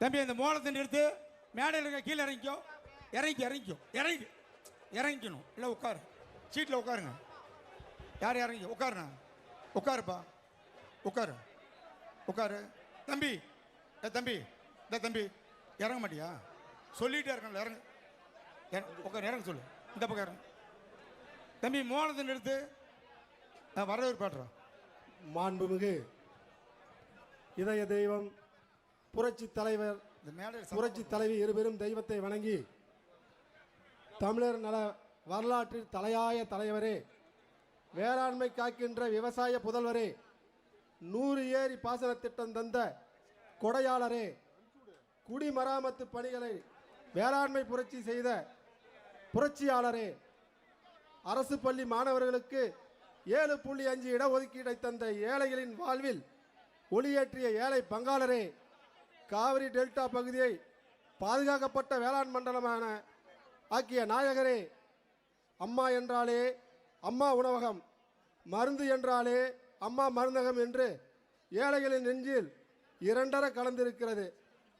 தம்பி இந்த மோளத்தை நிறுத்து. மேடையில் இருக்க கீழே இறங்கிக்கோ. இறங்கி இறங்கிக்கோ. இறங்கி. இறங்கிக்கணும். இல்லை உட்காரு. சீட்டில் உட்காருங்க. யார் இறங்கி? உட்காருண்ணா. உட்காருப்பா. உட்காரு. உட்காரு. தம்பி. ஏ தம்பி. இந்த தம்பி. இறங்க மாட்டியா? சொல்லிகிட்டே இருக்கல இறங்க. இற- உட்காரு இறங்க சொல்லு. இந்த பக்கம் இறங்க. தம்பி மோளத்தை நிறுத்து. நான் வரவேற்பாடுறோம் மாண்புமிகு இதய தெய்வம் புரட்சி தலைவர் புரட்சி தலைவி இருபெரும் தெய்வத்தை வணங்கி தமிழர் நல வரலாற்றில் தலையாய தலைவரே வேளாண்மை காக்கின்ற விவசாய புதல்வரே நூறு ஏரி பாசன திட்டம் தந்த கொடையாளரே குடிமராமத்து பணிகளை வேளாண்மை புரட்சி செய்த புரட்சியாளரே அரசு பள்ளி மாணவர்களுக்கு ஏழு புள்ளி அஞ்சு இடஒதுக்கீடை தந்த ஏழைகளின் வாழ்வில் ஒளியேற்றிய ஏழை பங்காளரே காவிரி டெல்டா பகுதியை பாதுகாக்கப்பட்ட வேளாண் மண்டலமான ஆக்கிய நாயகரே அம்மா என்றாலே அம்மா உணவகம் மருந்து என்றாலே அம்மா மருந்தகம் என்று ஏழைகளின் நெஞ்சில் இரண்டர கலந்திருக்கிறது.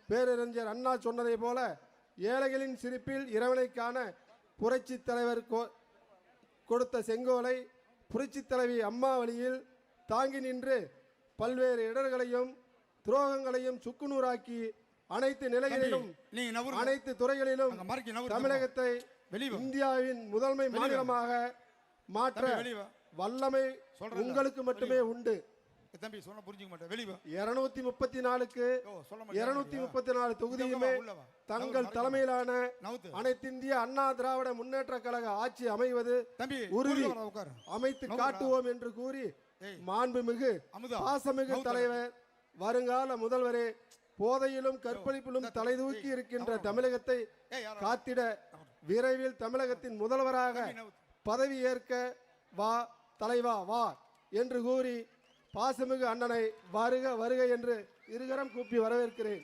பேரறிஞர் அண்ணா சொன்னதை போல ஏழைகளின் சிரிப்பில் இறைவனைக்கான புரட்சி தலைவர் கொடுத்த செங்கோலை புரட்சி தலைவி அம்மா வழியில் தாங்கி நின்று பல்வேறு இடர்களையும் துரோகங்களையும் சுக்குநூறாக்கி அனைத்து நிலைகளிலும். அனைத்து துறைகளிலும். தமிழகத்தை. இந்தியாவின் முதன்மை. மாநிலமாக மாற்ற. வல்லமை. உங்களுக்கு மட்டுமே உண்டு தம்பி சொன்ன புரிஞ்சுக்க மாட்டேன் இருநூத்தி முப்பத்தி நாலுக்கு? இருநூத்தி முப்பத்தி நாலு தொகுதியுமே. தங்கள் தலைமையிலான நவுத்து. அனைத்திந்திய அண்ணா திராவிட முன்னேற்ற கழக ஆட்சி அமைவது தம்பி, உறுதி. அமைத்து. காட்டுவோம் என்று கூறி. மாண்புமிகு பாசமிகு. தலைவர் வருங்கால முதல்வரே போதையிலும் கற்பழிப்பிலும் தலைதூக்கி இருக்கின்ற தமிழகத்தை. காத்திட விரைவில் தமிழகத்தின் முதல்வராக. பதவி ஏற்க வா தலைவா வா என்று கூறி பாசமிகு அண்ணனை வருக வருக என்று இருகரம் கூப்பி வரவேற்கிறேன்